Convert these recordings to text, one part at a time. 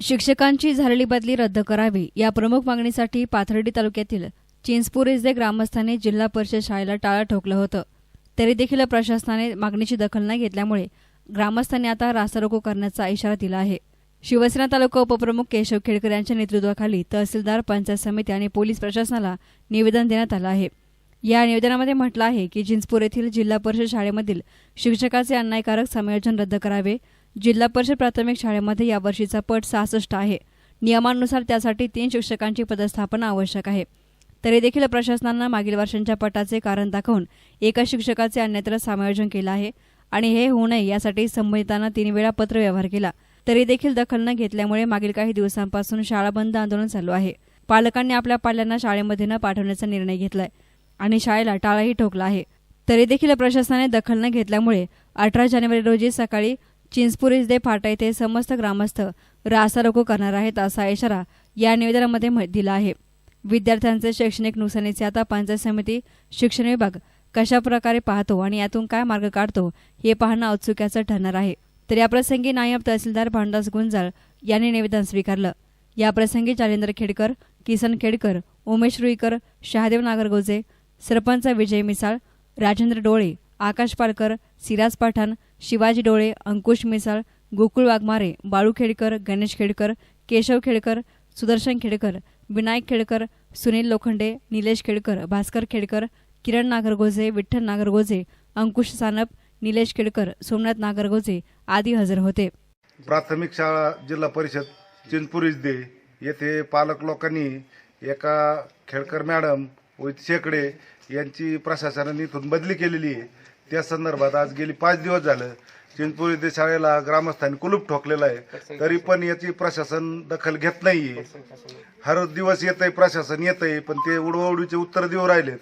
शिक्षकांची झालेली बदली रद्द करावी या प्रमुख मागणीसाठी पाथर्डी तालुक्यातील चिंचपूर इथले ग्रामस्थांनी जिल्हा परिषद शाळेला टाळं ठोकलं होतं. तरी देखील प्रशासनाने मागणीची दखल न घेतल्यामुळे ग्रामस्थांनी आता रास्तारोको करण्याचा इशारा दिला आहे. शिवसेना तालुका उपप्रमुख केशव खेडकर यांच्या नेतृत्वाखाली तहसीलदार पंचायत समिती आणि पोलीस प्रशासनाला निवेदन देण्यात आलं आहे. या निवेदनामध्ये म्हटलं आहे की जिंचपूर येथील जिल्हा परिषद शाळेमधील शिक्षकाचे अन्यायकारक समायोजन रद्द करावे जिल्हा परिषद प्राथमिक शाळेमध्ये यावर्षीचा पट सहासष्ट आहे. नियमानुसार त्यासाठी तीन शिक्षकांची पदस्थापना आवश्यक आहे. तरी देखील प्रशासनानं मागील वर्षांच्या पटाचे कारण दाखवून एका शिक्षकाचे अन्यत्र समायोजन केलं आहे आणि हे होऊ नये यासाठी संबंधितांना तीन वेळा पत्र व्यवहार केला. तरी देखील दखल न घेतल्यामुळे मागील काही दिवसांपासून शाळा बंद आंदोलन चालू आहे. पालकांनी आपल्या पाल्यांना शाळेमध्ये न पाठवण्याचा निर्णय घेतलाय आणि शाळेला टाळाही ठोकला आहे. तरी देखील प्रशासनाने दखल न घेतल्यामुळे अठरा जानेवारी रोजी सकाळी चिंचपूर दे फाटा येथे समस्त ग्रामस्थ रास्तारोको करणार आहेत असा इशारा या निवेदनामध्ये म्ह- दिला आहे. विद्यार्थ्यांचे शैक्षणिक नुकसानीचे आता पंचायत समिती शिक्षण विभाग कशा प्रकारे पाहतो आणि यातून काय मार्ग काढतो हे पाहणं औत्सुक्याचं ठरणार आहे. तर याप्रसंगी नायब तहसीलदार भांडास गुंजाळ यांनी निवेदन स्वीकारलं. याप्रसंगी जालेंद्र खेडकर किसन खेडकर उमेश रुईकर शहादेव नागरगोजे सरपंच विजय मिसाळ राजेंद्र डोळे आकाश पालकर सिराज पठाण शिवाजी डोळे अंकुश मिसाळ गोकुळ वाघमारे बाळू खेडकर गणेश खेडकर केशव खेडकर सुदर्शन खेडकर विनायक खेडकर सुनील लोखंडे निलेश खेडकर भास्कर खेडकर किरण नागरगोजे विठ्ठल नागरगोजे अंकुश सानप निलेश खेडकर सोमनाथ नागरगोजे आदी हजर होते. प्राथमिक शाळा जिल्हा परिषद चिंचपुरी येथे पालक लोकांनी एका खेडकर मॅडम शेकडे यांची प्रशासनाने इथून बदली केलेली आहे. त्या संदर्भात आज गेली पाच दिवस झालं चिंचपुरी दे शाळेला ग्रामस्थांनी कुलूप ठोकलेलं आहे. तरी पण याची प्रशासन दखल घेत नाहीये. हर दिवस येत आहे प्रशासन येत आहे पण ते उडवाउडीचे उत्तर देऊ राहिलेत.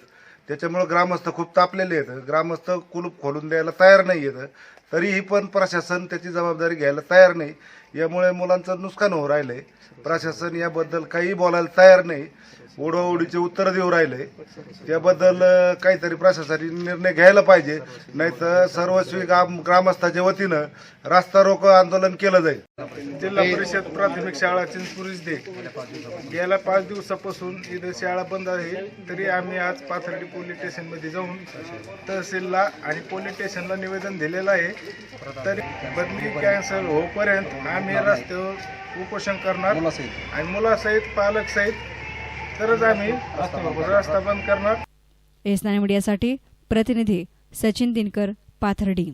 त्याच्यामुळे ग्रामस्थ खूप तापलेले आहेत. ग्रामस्थ कुलूप खोलून द्यायला तयार नाही आहेत तरीही पण प्रशासन त्याची जबाबदारी घ्यायला तयार नाही. यामुळे मुलांचं नुकसान होऊ राहिलंय प्रशासन याबद्दल काही बोलायला तयार नाही. ओढवाओढीचे उत्तर देऊ राहिले. त्याबद्दल काहीतरी प्रशासनाने निर्णय घ्यायला पाहिजे. नाहीतर सर्वस्वी ग्राम ग्रामस्थाच्या वतीनं रास्ता रोको आंदोलन केलं जाईल. जिल्हा परिषद प्राथमिक शाळा चिंचपुरीच दे. गेल्या पाच दिवसापासून इथं शाळा बंद आहे. तरी आम्ही आज पाथर्डी पोलीस स्टेशनमध्ये जाऊन तहसीलला आणि पोलीस स्टेशनला निवेदन दिलेलं आहे. तरी बदली कॅन्सल होईपर्यंत आम्ही रस्त्यावर उपोषण करणार. आणि मुलासहित पालक सहित तरच आम्ही रस्ता बंद करणार. एस नाईन मीडियासाठी प्रतिनिधी सचिन दिनकर पाथर्डी.